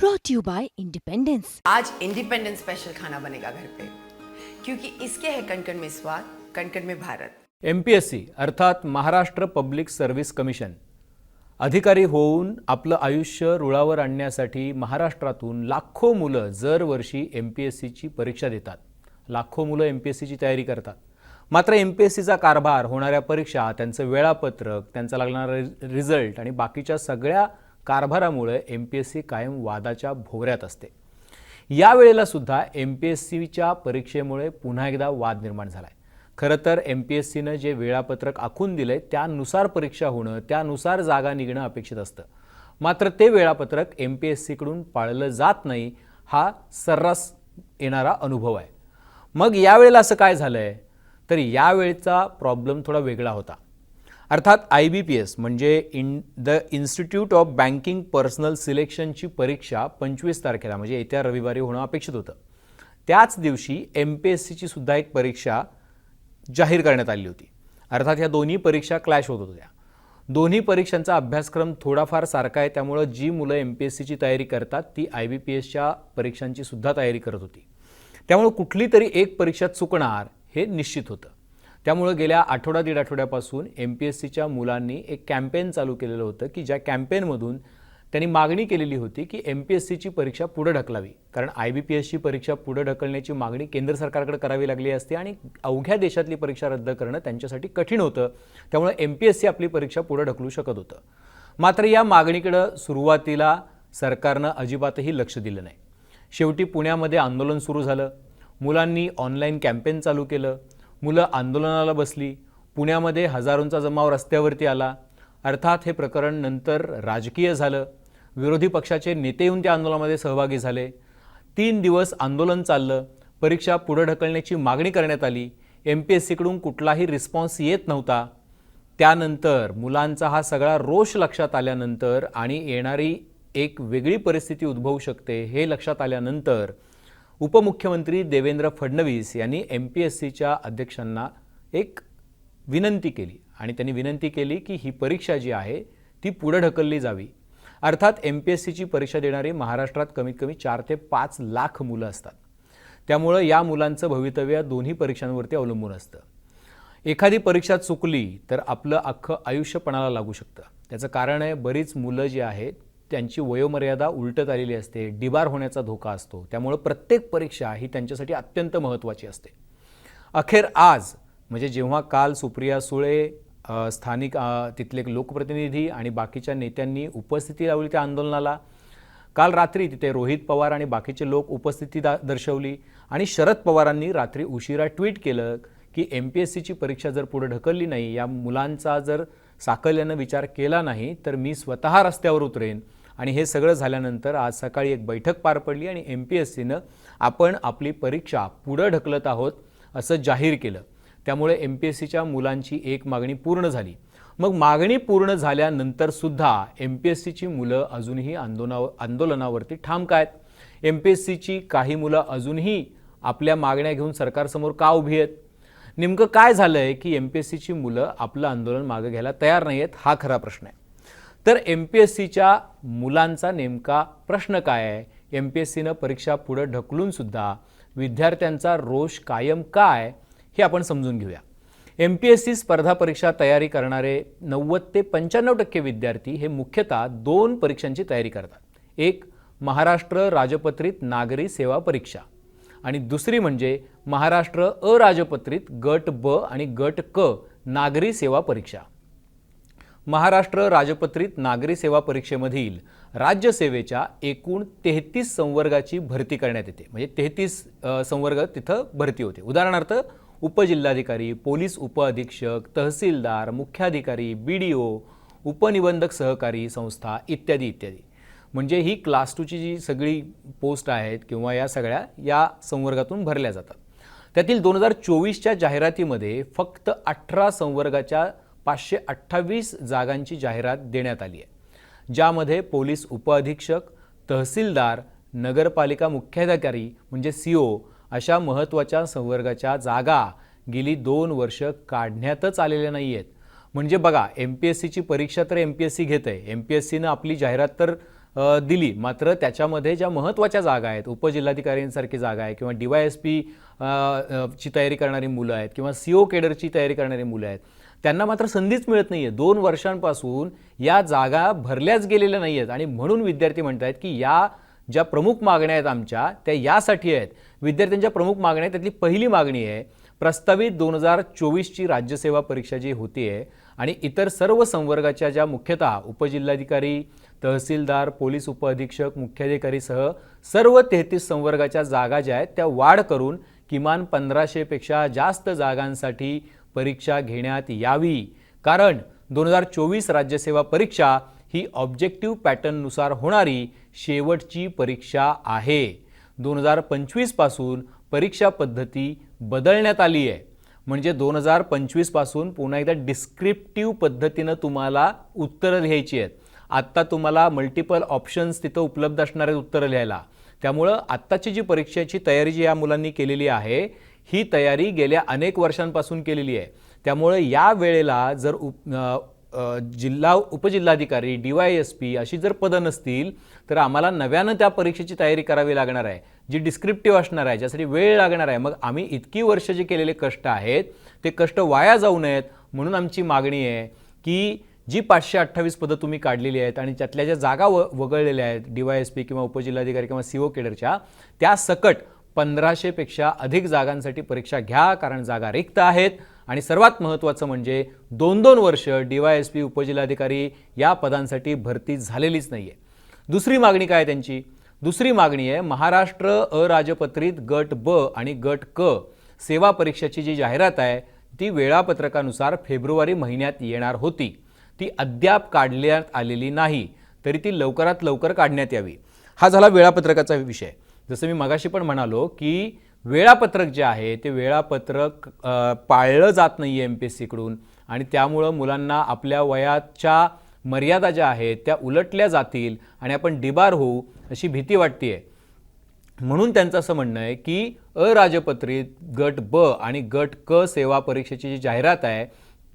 brought to you by Independence. आज independence special खाना बनेगा घर पे क्योंकि इसके है कणकण में स्वाद कणकण में भारत। एम पी एस सी अर्थात महाराष्ट्र पब्लिक सर्व्हिस कमिशन अधिकारी होऊन आपलं आयुष्य रुळावर आणण्यासाठी महाराष्ट्रातून लाखो मुलं दरवर्षी एम पी एस सीची परीक्षा देतात. लाखो मुलं एम पी एस सीची तयारी करतात. मात्र एम पी एस सीचा कारभार होणाऱ्या परीक्षा त्यांचं वेळापत्रक त्यांचा लागणारा रिझल्ट आणि बाकीच्या सगळ्या कारभारामुळे एम पी एस सी कायम वादाच्या भोवऱ्यात असते. यावेळेला सुद्धा एम पी एस सीच्या परीक्षेमुळे पुन्हा एकदा वाद निर्माण झाला आहे खरं तर एम पी एस सीनं जे वेळापत्रक आखून दिलं आहे त्यानुसार परीक्षा होणं त्यानुसार जागा निघणं अपेक्षित असतं. मात्र ते वेळापत्रक एम पी एस सीकडून पाळलं जात नाही हा सर्रास येणारा अनुभव आहे. मग यावेळेला असं काय झालं आहे तर यावेळचा प्रॉब्लेम थोडा वेगळा होता. अर्थात आय बी पी एस म्हणजे in the institute of banking personnel सिलेक्शनची परीक्षा पंचवीस तारखेला म्हणजे येत्या रविवारी होणं अपेक्षित होतं. त्याच दिवशी एम पी एस सीची सुद्धा एक परीक्षा जाहीर करण्यात आली होती. अर्थात ह्या दोन्ही परीक्षा क्लॅश होत होत्या. दोन्ही परीक्षांचा अभ्यासक्रम थोडाफार सारखा आहे त्यामुळं जी मुलं एम पी एस सीची तयारी करतात ती आय बी पी एसच्या परीक्षांची सुद्धा तयारी करत होती. त्यामुळं कुठली तरी एक परीक्षा चुकणार हे निश्चित होतं. त्यामुळं गेल्या आठवडा दीड आठवड्यापासून एम पी एस सीच्या मुलांनी एक कॅम्पेन चालू केलेलं होतं की ज्या कॅम्पेनमधून त्यांनी मागणी केलेली होती की एम पी एस सीची परीक्षा पुढे ढकलावी. कारण आय बी पी एसची परीक्षा पुढे ढकलण्याची मागणी केंद्र सरकारकडे करावी लागली असते आणि अवघ्या देशातली परीक्षा रद्द करणं त्यांच्यासाठी कठीण होतं. त्यामुळे एम पी एस सी आपली परीक्षा पुढे ढकलू शकत होतं. मात्र या मागणीकडं सुरुवातीला सरकारनं अजिबातही लक्ष दिलं नाही. शेवटी पुण्यामध्ये आंदोलन सुरू झालं. मुलांनी ऑनलाईन कॅम्पेन चालू केलं. मुलं आंदोलनाला बसली पुण्यामध्ये हजारोंचा जमाव रस्त्यावरती आला. अर्थात हे प्रकरण नंतर राजकीय झालं. विरोधी पक्षाचे नेते येऊन त्या आंदोलनामध्ये सहभागी झाले. तीन दिवस आंदोलन चाललं. परीक्षा पुढं ढकलण्याची मागणी करण्यात आली. एम पी एस सीकडून कुठलाही रिस्पॉन्स येत नव्हता. त्यानंतर मुलांचा हा सगळा रोष लक्षात आल्यानंतर आणि येणारी एक वेगळी परिस्थिती उद्भवू शकते हे लक्षात आल्यानंतर उपमुख्यमंत्री देवेंद्र फडणवीस यांनी एम पी एस सीच्या अध्यक्षांना एक विनंती केली. आणि त्यांनी विनंती केली की ही परीक्षा जी आहे ती पुढं ढकलली जावी. अर्थात एम पी एस सीची परीक्षा देणारी महाराष्ट्रात कमीत कमी चार ते पाच लाख मुलं असतात. त्यामुळं या मुलांचं भवितव्य दोन्ही परीक्षांवरती अवलंबून असतं. एखादी परीक्षा चुकली तर आपलं अख्खं आयुष्यपणाला लागू शकतं. त्याचं कारण आहे बरीच मुलं जी आहेत त्यांची वयोमर्यादा उलटत आलेली असते डिबार होण्याचा धोका असतो. त्यामुळं प्रत्येक परीक्षा ही त्यांच्यासाठी अत्यंत महत्त्वाची असते. अखेर आज म्हणजे जेव्हा काल सुप्रिया सुळे स्थानिक तिथले लोकप्रतिनिधी आणि बाकीच्या नेत्यांनी उपस्थिती लावली त्या आंदोलनाला काल रात्री तिथे रोहित पवार आणि बाकीचे लोक उपस्थिती दा दर्शवली आणि शरद पवारांनी रात्री उशिरा ट्विट केलं की एम पी एस सीची परीक्षा जर पुढे ढकलली नाही या मुलांचा जर साकल्यानं विचार केला नाही तर मी स्वतः रस्त्यावर उतरेन. आणि हे सगळं झाल्यानंतर आज सकाळी एक बैठक पार पडली आणि एम पी एस सीनं आपण आपली परीक्षा पुढं ढकलत आहोत असं जाहीर केलं. त्यामुळे एम पी एस सीच्या मुलांची एक मागणी पूर्ण झाली. मग मागणी पूर्ण झाल्यानंतर सुद्धा एम पी एस सीची मुलं अजूनही आंदोलना आंदोलनावरती ठाम काय एम पी एस सीची काही मुलं अजूनही आपल्या मागण्या घेऊन सरकारसमोर का उभी आहेत? नेमकं काय झालं आहे की एम पी एस सीची मुलं आपलं आंदोलन मागं घ्यायला तयार नाही आहेत हा खरा प्रश्न आहे. तर एम पी एस सीच्या मुलांचा नेमका प्रश्न काय आहे? एम पी एस सीनं परीक्षा पुढं ढकलूनसुद्धा विद्यार्थ्यांचा रोष कायम काय? हे आपण समजून घेऊया. एम पी एस सी स्पर्धा परीक्षा तयारी करणारे नव्वद ते पंच्याण्णव टक्के विद्यार्थी हे मुख्यतः दोन परीक्षांची तयारी करतात. एक महाराष्ट्र राजपत्रित नागरी सेवा परीक्षा. आणि दुसरी म्हणजे महाराष्ट्र अराजपत्रित गट ब आणि गट क नागरी सेवा परीक्षा. महाराष्ट्र राजपत्रित नागरी सेवा परीक्षेमधील राज्यसेवेच्या एकूण तेहतीस संवर्गाची भरती करण्यात येते. म्हणजे तेहतीस संवर्ग तिथं भरती होते. उदाहरणार्थ उपजिल्हाधिकारी पोलीस उपअधीक्षक तहसीलदार मुख्याधिकारी बी डी ओ उपनिबंधक सहकारी संस्था इत्यादी इत्यादी. म्हणजे ही क्लास टूची जी सगळी पोस्ट आहेत किंवा या सगळ्या या संवर्गातून भरल्या जातात. त्यातील दोन हजार चोवीसच्या जाहिरातीमध्ये फक्त अठरा संवर्गाच्या पाचशे अठ्ठावीस जागांची जाहिरात देण्यात आली आहे ज्यामध्ये पोलीस उपअधीक्षक तहसीलदार नगरपालिका मुख्याधिकारी म्हणजे सी ओ अशा महत्त्वाच्या संवर्गाच्या जागा गेली दोन वर्ष काढण्यातच आलेल्या नाही आहेत. म्हणजे बघा एम पी एस सीची परीक्षा तर एम पी एस सी घेत आहे एम पी एस सीनं आपली जाहिरात तर दिली. मात्र त्याच्यामध्ये ज्या महत्त्वाच्या जागा आहेत उपजिल्हाधिकाऱ्यांसारखी जागा आहे किंवा डी वाय एस पी ची तयारी करणारी मुलं आहेत किंवा सी ओ केडरची तयारी करणारी मुलं आहेत त्यांना मात्र संधीच मिळत नाही आहे दोन वर्षांपासून या जागा भरल्याच गेलेल्या नाही आहेत आणि म्हणून विद्यार्थी म्हणत आहेत की या ज्या प्रमुख मागण्या आहेत आमच्या त्या यासाठी आहेत. विद्यार्थ्यांच्या प्रमुख मागण्या आहेत त्यातली पहिली मागणी आहे प्रस्तावित दोन हजार चोवीसची राज्यसेवा परीक्षा जी होती आहे आणि इतर सर्व संवर्गाच्या ज्या मुख्यतः उपजिल्हाधिकारी तहसीलदार पोलीस उपअधीक्षक मुख्याधिकारीसह सर्व तेहतीस संवर्गाच्या जागा ज्या आहेत त्या वाढ करून किमान पंधराशेपेक्षा जास्त जागांसाठी परीक्षा घेण्यात यावी. कारण दोन हजार चोवीस राज्यसेवा परीक्षा ही ऑब्जेक्टिव्ह पॅटर्ननुसार होणारी शेवटची परीक्षा आहे. दोन हजार पंचवीसपासून परीक्षा पद्धती बदलण्यात आली आहे. म्हणजे दोन हजार पंचवीसपासून पुन्हा एकदा डिस्क्रिप्टिव्ह पद्धतीनं तुम्हाला उत्तरं लिहायची आहेत. आत्ता तुम्हाला मल्टिपल ऑप्शन्स तिथं उपलब्ध असणार आहेत उत्तरं लिहायला. त्यामुळं आत्ताची जी परीक्षेची तयारी जी या मुलांनी केलेली आहे ही तयारी गेल्या अनेक वर्षांपासून केलेली आहे. त्यामुळे या वेळेला जर उप जिल्हा उपजिल्हाधिकारी डी वाय एस पी अशी जर पदं नसतील तर आम्हाला नव्यानं त्या परीक्षेची तयारी करावी लागणार आहे. जी डिस्क्रिप्टिव्ह असणार आहे ज्यासाठी वेळ लागणार आहे. मग आम्ही इतकी वर्ष जे केलेले कष्ट आहेत ते कष्ट वाया जाऊ नयेत म्हणून आमची मागणी आहे की जी पाचशे अठ्ठावीस पदं तुम्ही काढलेली आहेत आणि त्यातल्या ज्या जागा व वगळलेल्या आहेत डी वाय एस पी किंवा उपजिल्हाधिकारी किंवा सी ओ केडरच्या त्या सकट पंधराशेपेक्षा अधिक जागांसाठी परीक्षा घ्या कारण जागा रिक्त आहेत. आणि सर्वात महत्त्वाचं म्हणजे दोन दोन वर्ष डी वाय एस पी उपजिल्हाधिकारी या पदांसाठी भरती झालेलीच नाही आहे दुसरी मागणी काय त्यांची? दुसरी मागणी आहे महाराष्ट्र अराजपत्रित गट ब आणि गट क सेवा परीक्षेची जी जाहिरात आहे ती वेळापत्रकानुसार फेब्रुवारी महिन्यात येणार होती. ती अद्याप काढण्यात आलेली नाही तरी ती लवकरात लवकर काढण्यात यावी. हा झाला वेळापत्रकाचा विषय. जसं मी मगाशी पण म्हणालो की वेळापत्रक जे आहे ते वेळापत्रक पाळलं जात नाही आहे एम पी एस सीकडून आणि त्यामुळं मुलांना आपल्या वयाच्या मर्यादा ज्या आहेत त्या उलटल्या जातील आणि आपण डिबार होऊ अशी भीती वाटते म्हणून त्यांचं असं म्हणणं आहे की अराजपत्रित गट ब आणि गट क सेवा परीक्षेची जी जाहिरात आहे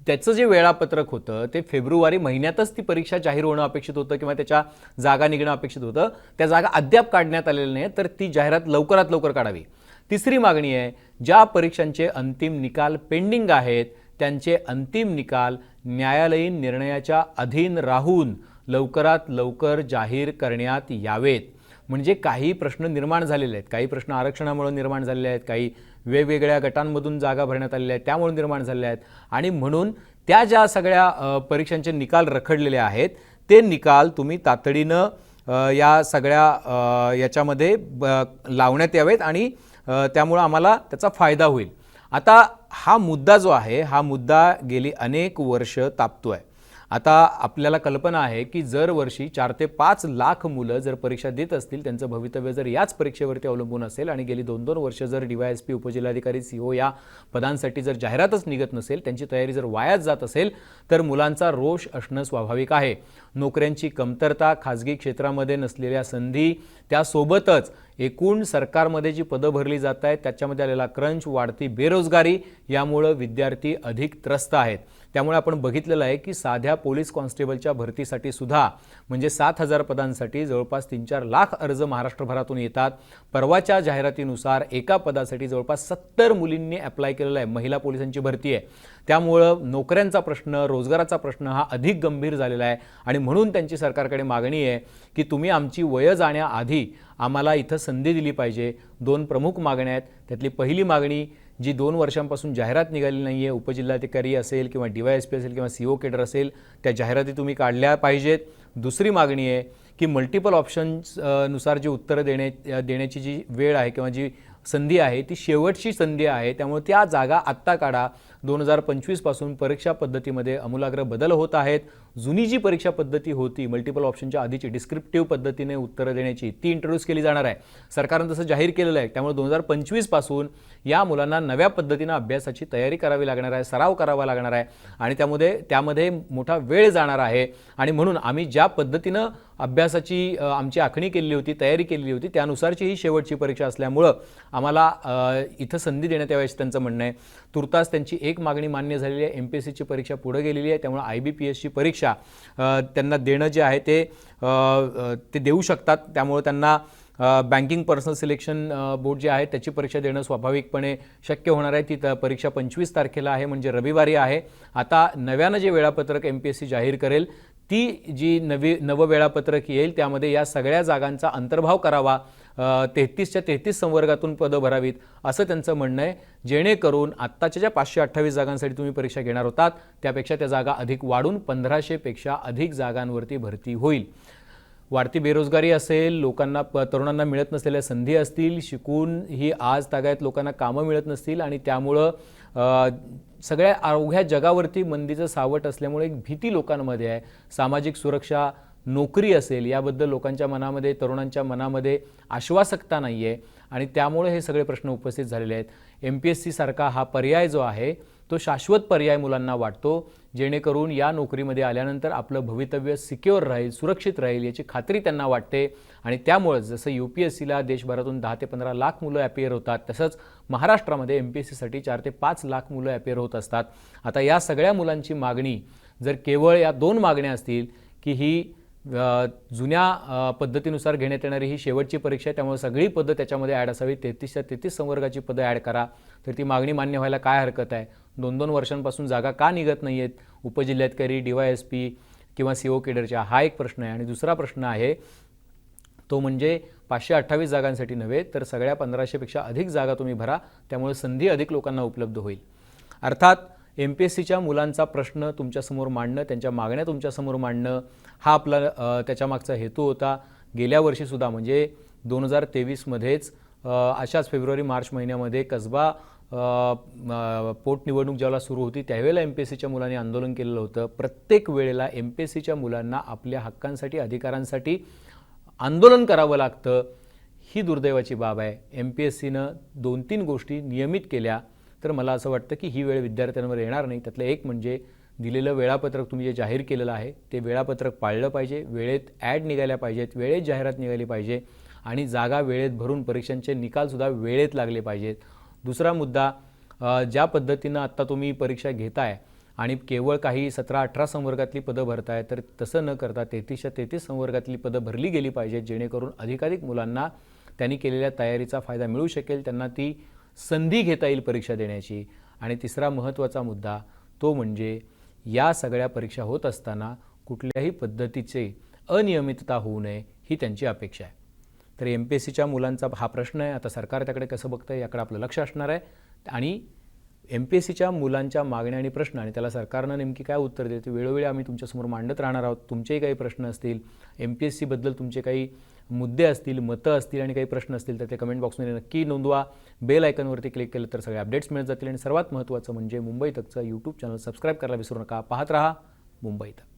त्याचं जे वेळापत्रक होतं ते फेब्रुवारी महिन्यातच ती परीक्षा जाहीर होणं अपेक्षित होतं किंवा त्याच्या जागा निघणं अपेक्षित होतं. त्या जागा अद्याप काढण्यात आलेल्या नाही तर ती जाहिरात लवकरात लवकर काढावी. तिसरी मागणी आहे ज्या परीक्षांचे अंतिम निकाल पेंडिंग आहेत त्यांचे अंतिम निकाल न्यायालयीन निर्णयाच्या अधीन राहून लवकरात लवकर जाहीर करण्यात यावेत. म्हणजे काही प्रश्न निर्माण झालेले आहेत काही प्रश्न आरक्षणामुळे निर्माण झालेले आहेत काही वेगवेगळ्या गटांमधून जागा भरण्यात आलेल्या आहेत त्यामुळे निर्माण झालेल्या आहेत. आणि म्हणून त्या ज्या सगळ्या परीक्षांचे निकाल रखडलेले आहेत ते निकाल तुम्ही तातडीनं या सगळ्या याच्यामध्ये ब- लावण्यात यावेत आणि त्यामुळं आम्हाला त्याचा फायदा होईल. आता हा मुद्दा जो आहे हा मुद्दा गेली अनेक वर्ष तापतो आहे आता आपल्याला कल्पना आहे की जर वर्षी चार ते पाच लाख मुलं जर परीक्षा देत असतील त्यांचं भवितव्य जर याच परीक्षेवरती अवलंबून असेल आणि गेली दोन दोन वर्ष जर डी वाय एस पी उपजिल्हाधिकारी सी ओ या पदांसाठी जर जाहिरातच निघत नसेल त्यांची तयारी जर वायाच जात असेल तर मुलांचा रोष असणं स्वाभाविक आहे. नोकऱ्यांची कमतरता खाजगी क्षेत्रामध्ये नसलेल्या संधी त्यासोबतच एकूण सरकारमध्ये जी पदं भरली जात आहेत त्याच्यामध्ये आलेला क्रंच वाढती बेरोजगारी यामुळं विद्यार्थी अधिक त्रस्त आहेत. त्यामुळे आपण बघितलेलं आहे की साध्या पोलीस कॉन्स्टेबलच्या भरतीसाठी सुद्धा म्हणजे सात हजार पदांसाठी जवळपास तीन चार लाख अर्ज महाराष्ट्रभरातून येतात. परवाच्या जाहिरातीनुसार एका पदासाठी जवळपास सत्तर मुलींनी अप्लाय केलेला आहे महिला पोलिसांची भरती आहे. त्यामुळं नोकऱ्यांचा प्रश्न रोजगाराचा प्रश्न हा अधिक गंभीर झालेला आहे आणि म्हणून त्यांची सरकारकडे मागणी आहे की तुम्ही आमची वय जाण्याआधी आम्हाला इथं संधी दिली पाहिजे. दोन प्रमुख मागण्या आहेत. त्यातली पहिली मागणी जी दोन वर्षांपासून जाहिरात निघाली नाही आहे उपजिल्हाधिकारी असेल किंवा डी वाय एस पी असेल किंवा सी ओ केडर असेल त्या जाहिराती तुम्ही काढल्या पाहिजेत. दुसरी मागणी आहे की मल्टिपल ऑप्शन्सनुसार जी उत्तरं देणे देण्याची जी वेळ आहे किंवा जी संधी आहे ती शेवटची संधी आहे. त्यामुळे त्या जागा आत्ता काढा. दोन हजार पंचवीसपासून परीक्षा पद्धतीमध्ये अमूलाग्र बदल होत आहेत. जुनी जी परीक्षा पद्धती होती मल्टिपल ऑप्शनच्या आधीची डिस्क्रिप्टिव्ह पद्धतीने उत्तरं देण्याची ती इंट्रोड्यूस केली जाणार आहे. सरकारनं तसं जाहीर केलेलं आहे. त्यामुळे दोन हजार पंचवीसपासून या मुलांना नव्या पद्धतीनं अभ्यासाची तयारी करावी लागणार आहे सराव करावा लागणार आहे. आणि त्यामध्ये त्यामध्ये मोठा वेळ जाणार आहे. आणि म्हणून आम्ही ज्या पद्धतीनं अभ्यासाची आमची आखणी केलेली होती तयारी केलेली होती त्यानुसारची ही शेवटची परीक्षा असल्यामुळं आम्हाला इथं संधी देण्यात यावी असं त्यांचं म्हणणं आहे. तुर्तास त्यांची एक मागणी मान्य झालेली आहे. एम पी एस सीची परीक्षा पुढे गेलेली आहे. त्यामुळे आय बी पी एसची परीक्षा त्यांना देणं जे आहे ते ते देऊ शकतात. त्यामुळे त्यांना बँकिंग पर्सनल सिलेक्शन बोर्ड जे आहे त्याची परीक्षा देणं स्वाभाविकपणे शक्य होणार आहे. ती परीक्षा पंचवीस तारखेला आहे म्हणजे रविवारी आहे. आता नव्यानं जे वेळापत्रक एम पी एस सी जाहीर करेल ती जी नवी नवं वेळापत्रक येईल त्यामध्ये या सगळ्या जागांचा अंतर्भाव करावा तेहतीसच्या तेहतीस संवर्गातून पदं भरावीत असं त्यांचं म्हणणं आहे. जेणेकरून आत्ताच्या ज्या पाचशे अठ्ठावीस जागांसाठी तुम्ही परीक्षा घेणार होतात त्यापेक्षा त्या जागा अधिक वाढून पंधराशेपेक्षा अधिक जागांवरती भरती होईल. वाढती बेरोजगारी असेल लोकांना प तरुणांना मिळत नसलेल्या संधी असतील शिकून ही आज तागायत लोकांना कामं मिळत नसतील आणि त्यामुळं सगळ्या अवघ्या जगावरती मंदीचं सावट असल्यामुळे एक भीती लोकांमध्ये आहे. सामाजिक सुरक्षा नोकरी असेल याबद्दल लोकांच्या मनामध्ये तरुणांच्या मनामध्ये आश्वासकता नाही आहे आणि त्यामुळे हे सगळे प्रश्न उपस्थित झालेले आहेत. एम पी एस सीसारखा हा पर्याय जो आहे तो शाश्वत पर्याय मुलांना वाटतो जेणेकरून या नोकरीमध्ये आल्यानंतर आपलं भवितव्य सिक्युअर राहील सुरक्षित राहील याची खात्री त्यांना वाटते. आणि त्यामुळं जसं यू पी एस सीला देशभरातून दहा ते पंधरा लाख मुलं ॲपियर होतात तसंच महाराष्ट्रामध्ये एम पी एस सीसाठी चार ते पाच लाख मुलं ॲपियर होत असतात. आता या सगळ्या मुलांची मागणी जर केवळ या दोन मागण्या असतील की ही जुन्या पद्धतीनुसार घेण्यात येणारी ही शेवटची परीक्षा आहे. त्यामुळे सगळी पदं त्याच्यामध्ये ॲड असावी तेहतीसच्या तेहतीस संवर्गाची पदं ॲड करा. तर ती मागणी मान्य व्हायला काय हरकत आहे? दोन दोन वर्षांपासून जागा का निघत नाही आहेत उपजिल्हाधिकारी डी वाय एस पी किंवा सी ओ केडरच्या हा एक प्रश्न आहे. आणि दुसरा प्रश्न आहे तो म्हणजे पाचशे अठ्ठावीस जागांसाठी नव्हे तर सगळ्या पंधराशेपेक्षा अधिक जागा तुम्ही भरा. त्यामुळे संधी अधिक लोकांना उपलब्ध होईल. अर्थात एम पी एस सीच्या मुलांचा प्रश्न तुमच्यासमोर मांडणं त्यांच्या मागण्या तुमच्यासमोर मांडणं हा आपला त्याच्यामागचा हेतू होता. गेल्या वर्षीसुद्धा म्हणजे दोन हजार तेवीसमध्येच अशाच फेब्रुवारी मार्च महिन्यामध्ये कसबा पोटनिवडणूक ज्यावेळेला सुरू होती त्यावेळेला एम पी एस सीच्या मुलांनी आंदोलन केलेलं होतं. प्रत्येक वेळेला एम पी एस सीच्या मुलांना आपल्या हक्कांसाठी अधिकारांसाठी आंदोलन करावं लागतं. ही दुर्दैवाची बाब आहे. एम पी एस सीनं दोन तीन गोष्टी नियमित केल्या. तर मला असं वाटतं की ही वेळ विद्यार्थ्यांवर येणार नाही. त्यातलं एक म्हणजे दिलेलं वेळापत्रक तुम्ही जे जाहीर केलेलं आहे ते वेळापत्रक पाळलं पाहिजे वेळेत ॲड निघाल्या पाहिजेत वेळेत जाहिरात निघाली पाहिजे आणि जागा वेळेत भरून परीक्षांचे निकालसुद्धा वेळेत लागले पाहिजेत. दुसरा मुद्दा ज्या पद्धतीनं आत्ता तुम्ही परीक्षा घेताय आणि केवळ काही सतरा अठरा संवर्गातली पदं भरताय तर तसं न करता तेहतीसच्या तेहतीस संवर्गातली पदं भरली गेली पाहिजेत जेणेकरून अधिकाधिक मुलांना त्यांनी केलेल्या तयारीचा फायदा मिळू शकेल. त्यांना ती संधी घेता येईल परीक्षा देण्याची. आणि तिसरा महत्त्वाचा मुद्दा तो म्हणजे या सगळ्या परीक्षा होत असताना कुठल्याही पद्धतीचे अनियमितता होऊ नये ही त्यांची अपेक्षा आहे. तर एम पी एस सीच्या मुलांचा हा प्रश्न आहे. आता सरकार त्याकडे कसं बघतं आहे याकडे आपलं लक्ष असणार आहे. आणि एम पी एस सीच्या मुलांच्या मागण्या आणि प्रश्न आणि त्याला सरकारनं नेमकी काय उत्तर देते? वेळोवेळी आम्ही तुमच्यासमोर मांडत राहणार आहोत. तुमचेही काही प्रश्न असतील. एम पी एस सीबद्दल तुमचे काही मुद्दे असतील मतं असतील आणि काही प्रश्न असतील तर ते कमेंट बॉक्समध्ये नक्की नोंदवा. बेल आयकनवरती क्लिक केलं तर सगळे अपडेट्स मिळत जातील आणि सर्वात महत्त्वाचं म्हणजे मुंबई तकचं यूट्यूब चॅनल सबस्क्राईब करायला विसरू नका. पाहत रहा मुंबई तक.